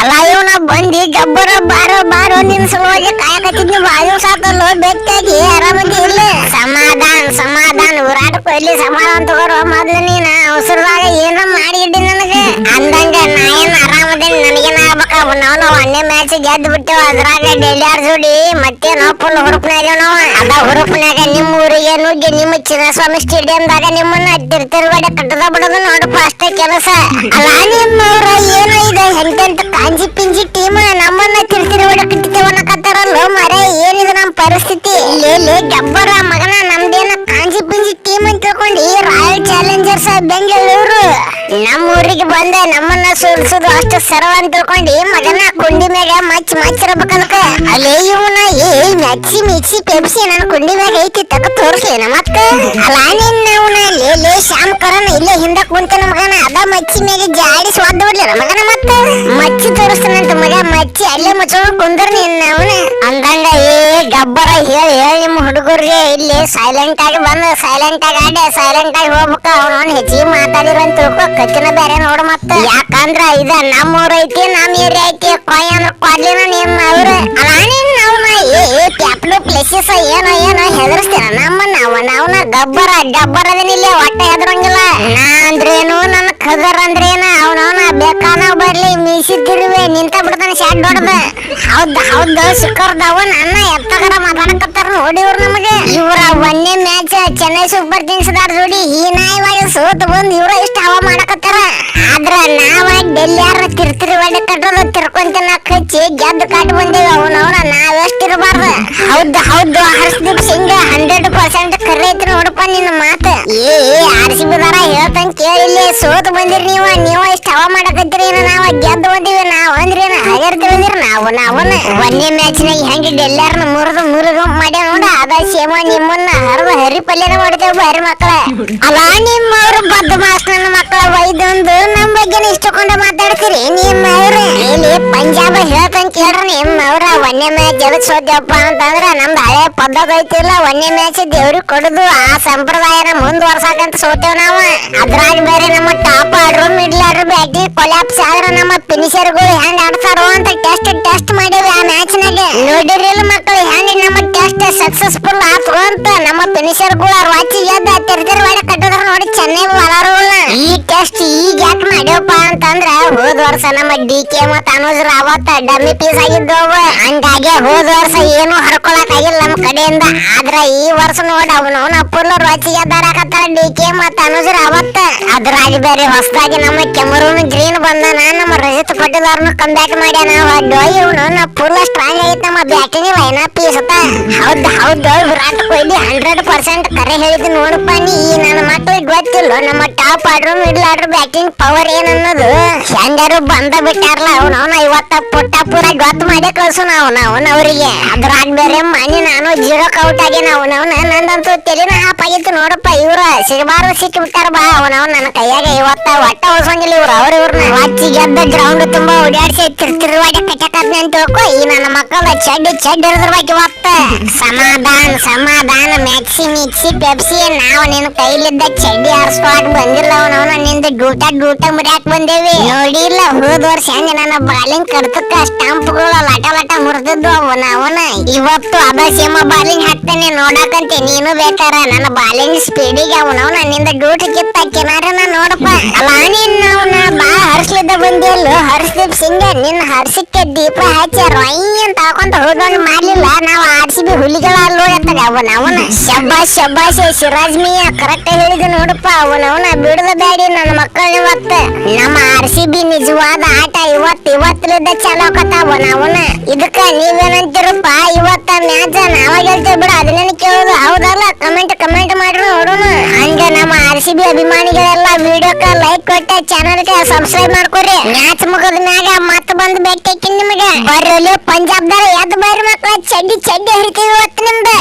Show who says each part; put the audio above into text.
Speaker 1: ಅಲ್ಲ ಇವನ ಬಂದಿ ಗಬ್ಬರ ಬಾರೋ ಬಾರೋ ನಿನ್ ಸಲುವಾಗಿ ಕಾಯಕತ್ತಿದ್ನಿ. ಬಾಯು ಸಾತಲ್ಲೋ ಬೆಟ್ಟಾಗಿ ಆರಾಮದಿ ಇಲ್ಲ ಸಮಾಧಾನ ಸಮಾಧಾನ ವಿರಾಟ್ ಕೊಹ್ಲಿ ಸಮಾಧಾನ ತಗೋರೋ ಮೊದ್ಲು ನೀನ. ಅವಸರದಾಗ ಏನ ಮಾಡಿದ್ದಿ ನನಗೆ. ಅಂದಂಗ ನಾ ಏನ್ ಆರಾಮದೇನಿ ನನಗೇನ ಆಗ್ಬೇಕ? ನಾವು ನಾವು ಮ್ಯಾಚ್ ಗೆದ್ದು ಬಿಟ್ಟೇವ, ಅದ್ರಾಗ ಡೆಲ್ಲಿಯಾರ್ ಜೋಡಿ ಮತ್ತೇನೋ ಫುಲ್ ಹುರುಪ್ನಾಗ ನಾವು. ಅದ ಹುರುಪ್ನಾಗ ನಿಮ್ಮ ಊರಿಗೆ ನುಗ್ಗಿ ನಿಮ್ಮ ಚಿನ್ನಸ್ವಾಮಿ ಸ್ಟೇಡಿಯಂದಾಗ ನಿಮ್ಮನ್ನ ತಿರ್ತಿರುಗಡೆ ಕಟ್ಟದ ಬಿಡೋದು ನೋಡಪ್ಪ ಅಷ್ಟೇ ಕೆಲಸ. ಅಲ್ಲ, ನಿಮ್ಮವ್ರ ಏನೋ ಇದೆ ಎಂತೆಂತ ಕಾಂಜಿ ಪಿಂಜಿ ಟೀಮ್ ನಮ್ಮನ್ನ ತಿರ್ತಿರುಗಡೆ ಕಟ್ಟಿತೇವನ್ನಕತ್ತಾರಲ್ಲ ಮರೆ, ಏನಿದೆ ನಮ್ಮ ಪರಿಸ್ಥಿತಿ? ಲೇ ಗಬ್ಬರ ಮಗನ ನಮ್ಮ ಊರಿಗೆ ಬಂದ ನಮ್ಮನ್ನ ಸೋಲ್ಸುದು ಅಷ್ಟು ಸರಳ ಅಂತ ತಿಳ್ಕೊಂಡು ಮಗನ ಕುಂಡಿ ಮ್ಯಾಗ ಮಚ್ ಮಚ್ಚಿರ್ಬೇಕನ್ಕ. ಅಲ್ಲೇ ಇವನ ಏ ಮಚ್ಚಿ ಮಿಚ್ಚಿ ಪೆಪ್ಸಿ ನನ್ನ ಕುಂಡಿ ಮ್ಯಾಗ ಐತಿ ತಕ ತೋರ್ಸ್ಲೇನ ಮತ್ತ? ಅಲ್ಲ ನಿನ್ನ ಅವನ ಲೇ ಲೇ ಶ್ಯಾಮ್ ಕರನ ಇಲ್ಲೇ ಹಿಂದ ಕುಂತ ಮಗನ, ಅದ ಮಚ್ಚಿ ಮ್ಯಾಗ ಜಾಡಿ ಸ್ವಾದ ಬಿಡ್ಲಿಲ್ಲ ಮಗನ ಮತ್ತ? ಮಚ್ಚಿ ತೋರಿಸ್ತಾನಂತ ಮಗ, ಮಚ್ಚಿ, ಅಲ್ಲೇ ಮುಚ್ಕೊಂಡು ಕುಂದ್ರ ನಿನ್ನ ಅವನ. ಅಂದಂಗ, ಏ, ಗಬ್ಬರ, ಹೇಳಿ ಹೇಳಿ ನಿಮ್ಮ ಹುಡುಗರಿಗೆ. ಇಲ್ಲಿ ಸೈಲೆಂಟ್ ಆಗಿ ಬಂದ ಸೈಲೆಂಟ್ ಆಗಿ ಆಡೆ ಸೈಲೆಂಟ್ ಆಗಿ ಹೋಗ್ಬೇಕ. ಅವ್ನು ಹೆಚ್ಚಿಗೆ ಮಾತಾಡಿರೋ ಅಂತ ತಿಳ್ಕೊ, ಕತ್ತಿನ ಬೇರೆ ನೋಡು ಮತ್ತೆ. ಯಾಕಂದ್ರ ಇದ ನಮ್ಮ ಊರ ಐತಿ ನಮ್ಮ ಏರಿಯಾ ಐತಿ, ಕೊಯ್ ಅಂದ್ರೆ ಕೊಡ್ಲಿನ ನಿಮ್ಮ ಅವ್ರ. ಅಲ್ಲ ನಾವು ಏ ಏ ಪ್ಯಾಪ್ಲು ಪ್ಲೇಸಸ್ ಏನೋ ಏನೋ ಹೆದರ್ಸ್ತೀರ ನಮ್ಮನ್ನ. ಅವನ ಅವನ ಗಬ್ಬರ ಗಬ್ಬರ ಅದನಿಲ್ಲ ಒಟ್ಟ ಹೆದರಂಗಿಲ್ಲ. ನಾ ಅಂದ್ರೇನು ನಿಂತ ಬಿಡ್ತಾನೆ ಶಾಟ್ ದೊಡ್ಡದ. ಹೌದ್, ಹೌದು, ಸಿಕ್ಕರ್ದವ ನನ್ನ ಎತ್ತಗರ ಮಾತಾಡಕತ್ತಾರ ನೋಡಿ ಇವ್ರು ನಮಗೆ. ಇವರ ಒಂದೇ ಮ್ಯಾಚ್ ಚೆನ್ನೈ ಸೂಪರ್ ಕಿಂಗ್ಸ್ ದಾರ್ ಜೋಡಿ ಹೀನಾಯವಾಗಿ ಸೋತು ಬಂದು ಇವ್ರ ಇಷ್ಟ ಹವ ಮಾಡಕತ್ತಾರ. ಆದ್ರ ನಾವ ಡೆಲ್ಲಿಯಾರ ತಿರ್ತಿರಿ ಒಳ್ಳೆ ಕಟ್ಟೋದು ತಿರ್ಕೊಂತಿನ ಕಚ್ಚಿ ಗೆದ್ದು ಕಾಟ್ ಬಂದೇವಿ ಅವನವನ ನಾವೆಷ್ಟಿರಬಾರ್ದು ಹೌದ್, ಹೌದು, ಹರ್ಷದೀಪ್ ಸಿಂಗ್ ಹಂಡ್ರೆಡ್ ಪರ್ಸೆಂಟ್ ಕರೆ ಐತಿ ನೋಡಪ್ಪ ನಿನ್ನ ಮಾತು. ಏ ಆರ್ ಸಿ ಬಿ ದಾರ ಹೇಳ್ತಂಗ್ ಕೇಳಿಲ್ಲಿ ಸೋತು ಬಂದಿರಿ ನೀವ ನೀವ ಇಷ್ಟ ಹವ ಮಾಡಕತ್ತೀರಿ ನಾವ ಗೆದ್ದು ಬಂದಿವಿ, ನಾವ್ ಅಂದ್ರಿ ಏನ? ಹಗರ್ ತಿಳಿದಿರಿ ನಾವು, ನಾವನ್ನ ಒಂದೇ ಮ್ಯಾಚ್ ನಾಗ ಹೆಂಗ್ ಡೆಲ್ಲಿಯಾರ್ನ ಮುರಿದು ಮುರಿದು ಮಾಡ್ಯ ನೋಡ? ಅದ ಸೇಮ ನಿಮ್ಮನ್ನ ಹರಿದು ಹರಿ ಪಲ್ಯನ ಮಾಡ್ತೇವೆ ಬಾರಿ ಮಕ್ಕಳ ಅಲ್ಲ, ನಿಮ್ಮವ್ರು ಬದ್ದ ಮಾಸ್ ನನ್ನ ಮಕ್ಕಳ ವೈದ್ಯಂದು ನಮ್ಮ ಬಗ್ಗೆ ಇಷ್ಟಕೊಂಡ ಮಾತಾಡ್ತೀರಿ? ನಿಮ್ಮವ್ರು, ಇಲ್ಲಿ ಪಂಜಾಬ್ ಹೇಳ್ತಂಗ್ ಕೇಳ್ರಿ, ನಿಮ್ಮವ್ರ ಒಂದೇ ಮ್ಯಾಚ್ ಗೆಲ್ಸೋದ್ಯಪ್ಪ ಸೋದ್ಯಪ್ಪ ಅಂತಂದ್ರ ನಮ್ದು ಹಳೆ ಪದ್ಧತಿ ಐತಿಲ್ಲ, ಒಂದೇ ಮ್ಯಾಚ್ ದೇವ್ರಿಗೆ ಕೊಡುದು, ಆ ಸಂಪ್ರದಾಯನ ಮುಂದುವರ್ಸಾಕಂತ ಸೋತೇವ್ ನಾವು. ಅದ್ರಾಗ ಬೇರೆ ನಮ್ಮ top order middle order batting collapse ಆದ್ರ ನಮ್ಮ ಫಿನಿಷರ್ಗಳು ಹೆಂಗ್ ಆಡ್ತಾರೋ ಅಂತ ಟೆಸ್ಟ್ ಟೆಸ್ಟ್ ಮಾಡೇವಿ ಆ ಮ್ಯಾಚ್ ನಾಗ ನೋಡಿರಿಲ್ಲ ಮಕ್ಕಳು ಹೆಂಗ್ ನಮ್ಮ ಟೆಸ್ಟ್ ಸಕ್ಸಸ್ಫುಲ್ ಆತು ಅಂತ ನಮ್ಮ ಫಿನಿಷರ್ಗಳು ವಾಚಿ ಎದ್ದ ತಿರ್ತಿರ್ ಮಾಡಿ ಕಟ್ಟದ್ರ ನೋಡಿ ಚೆನ್ನೈ ಬಲಾರಲ್ಲ ಈ ಟೆಸ್ಟ್ ಈಗ ಯಾಕೆ ಮಾಡ್ಯವಪ್ಪ ಅಂತಂದ್ರ, ಹೋದ್ ವರ್ಷ ನಮ್ಮ ಡಿ ಕೆ ಮತ್ತ ಅನುಜ್ ರಾವತ್ ಡಮ್ಮಿ ಪೀಸ್ ಆಗಿದ್ದವ. ಹಂಗಾಗಿ ಹೋದ್ ವರ್ಷ ಏನು ಹರ್ಕೊಳಕ್ ಆಗಿಲ್ಲ ನಮ್ ಕಡೆಯಿಂದ ಆದ್ರ ಈ ವರ್ಷ ನೋಡ ಅವನು ಅಪ್ಪನ ರುಚಿ ಎದ್ದಾರಕತ್ತಾರ ಡಿ ಕೆ ಮತ್ತ ಅನುಜರ ಅವತ್ತ. ಅದ್ರಾಗ ಬೇರೆ ಹೊಸದಾಗಿ ನಮ್ಮ ಕೆಮರೂನ್ ಗ್ರೀನ್ ಬಂದನ. ನಮ್ಮ ರಜತ್ ಪಟೇಲ್ ಅವ್ರನ್ನ ಕಮ್ ಬ್ಯಾಕ್ ಮಾಡ್ಯಾನ ಒಡ್ಡು ಇವನು ಫುಲ್ ಸ್ಟ್ರಾಂಗ್ ಆಗೈತೆ. ನಮ್ಮ ಬ್ಯಾಟಿಂಗ್ ಲೈನ್ ಅಪ್ ಸತ ಹೌದ್ ಹೌದು ವಿರಾಟ್ ಕೊಹ್ಲಿ ಹಂಡ್ರೆಡ್ ಪರ್ಸೆಂಟ್ ಕರೆ ಹೇಳಿದ್ ನೋಡಪ್ಪ ನೀ. ನನ್ನ ಮಕ್ಳಿಗೆ ಗೊತ್ತಿಲ್ಲ. ನಮ್ಮ top order middle order batting power ಏನನ್ನೋದು. ಹೆಂಗಾರು ಬಂದ ಬಿಟ್ಟಾರಲ್ಲ ಅವನವನ ಇವತ್ತ ಪುಟ್ಟ ಪೂರ ಗೊತ್ತು ಮಾಡಿ ಕಳ್ಸು ನಾವು ಅವನ ಅವರಿಗೆ. ಅದ್ರಾಗ ಬೇರೆ ಮನಿ ನಾನು ಜೀರೋ ಕೌಟ್ ಆಗಿ ನಾವು ನಂದಂತೂ ತೆಲಿನ ಹಾಪ್ ಆಗಿತ್ತು ನೋಡಪ್ಪ, ಇವ್ರ ಸಿಗಬಾರ್ದು ಸಿಕ್ಕಿಬಿಟ್ಟಾರ ಬಾ, ಅವನ ಅವನವ್ ನನ್ನ ಕೈಯಾಗ ಇವತ್ತ ಒಟ್ಟ ಉಳ್ಸಂಗಿಲ್ಲ ಇವ್ರು, ಅವ್ರ ಇವ್ರನ್ನ ವಾಚಿ ಗೆದ್ದ ಗ್ರೌಂಡ್ ತುಂಬಾ ಓಡಾಡ್ಸಿ ತಿರ್ತಿರುವಾಡಿ ಕಟ್ಟಕದ್ನ ಅಂತ ತಿಳ್ಕೊ, ಈ ನನ್ನ ಮಕ್ಕಳ ಚಡ್ಡಿ ಚಡ್ಡಿ ಹಿಡಿದ್ರಬೇಕು ಇವತ್ತ. ಸಮಾಧಾನ ಸಮಾಧಾನ, ಮ್ಯಾಕ್ಸಿ ಮಿಕ್ಸಿ ಪೆಪ್ಸಿ, ನಾವು ನಿನ್ನ ಕೈಲಿದ್ದ ಚಡ್ಡಿ ಆರಿಸ್ಕೊಳಕ್ ಬಂದಿಲ್ಲ ಅವನವನ ನಿಂದ ಡೂಟ ಡೂಟ ಮುರಿಯಾಕ್ ಬಂದೇವಿ. ನೋಡಿಲ್ಲ ಹೋದ ವರ್ಷ ಹೆಂಗ ನನ್ನ ಬಾಲಿಂಗ್ ಕಡ್ತಕ್ಕ ಸ್ಟಾಂಪ್ಗಳು ಲಟ ಲಟ ಮುರಿದಿದ್ದು ಅವನ ಅವನ ಇವತ್ತು ಬಾಲಿಂಗ್ ಹಾಕ್ತೇನೆ ನೋಡಕಂತೆ ನೀನು ಬೇಕಾರ, ನನ್ನ ಬಾಲಿಂಗ್ ಸ್ಪೀಡಿಗೆ ಅವನವನ ನಿಂದ ಡ್ಯೂಟಿ ಕಿತ್ತ ಕಿನಾರನ ನೋಡಪ್ಪ. ಅಲ್ಲ, ನೀನ್ ಅವನ ಬಂದಿಲ್ಲ ಹರ್ಸಿದ್ ಸಿಂಗ ನಿನ್ನ ಹರ್ಸಕ್ಕೆ ದೀಪ ಹಚ್ಚಿ ರೊಯ್ ಅಂತ ಹಾಕೊಂತ ಹೋದಂಗ ಮಾಡ್ಲಿಲ್ಲ. ನಾವು ಆರ್ ಎತ್ತಾಗ ಅವನ ಅವನ. ಶಬ್ಬಾಶ್ ಶಬ್ಬಾಶ್ ಸಿರಾಜ್ ಕರೆಕ್ಟ್ ಹೇಳಿದ ನೋಡಪ್ಪ. ಅವನ ಅವನ ಬಿಡದ ಬೇಡಿ ನನ್ನ ಮಕ್ಕಳ ಇವತ್ತ. ನಮ್ಮ ಆರ್ಸಿಬಿ ನಿಜವಾದ ಆಟ ಇವತ್ ಚಲೋ ಕತ ಅವನ ಅವನ. ಇದಕ್ಕ ನೀವೇನಂತಿರಪ್ಪ? ಇವತ್ತ ಮ್ಯಾಚ್ ನಾವ ಗೆಲ್ತೇವ್ ಬಿಡ, ಅದನ್ನೇನು ಕೇಳೋದು? ಹೌದಲ್ಲ? ಕಮೆಂಟ್ ಕಮೆಂಟ್ ಮಾಡ್ರಿ ನೋಡೋಣ. ಹಂಗ ನಮ್ಮ ಆರ್ ಸಿ ಬಿ ಅಭಿಮಾನಿಗಳೆಲ್ಲ ವಿಡಿಯೋಕ ಲೈಕ್ ಕೊಟ್ಟ ಚಾನಲ್ಗೆ ಸಬ್ಸ್ಕ್ರೈಬ್ ಮಾಡ್ಕೊರಿ ಮ್ಯಾಚ್ ಮುಗಿದ ಮ್ಯಾಗ ಮತ್ತ ಬಂದ್ ಭೇಟಿ ನಿಮಗೆ. ಪಂಜಾಬ್ ಪಂಜಾಬ್ದಾಗ ಎದ್ದು ಬರ್ರಿ ಮಕ್ಳ ಚಡ್ಡಿ ಚಡ್ಡಿ ಹಿಡಿತೀವಿ ಇವತ್ತು ನಿಮ್ದು.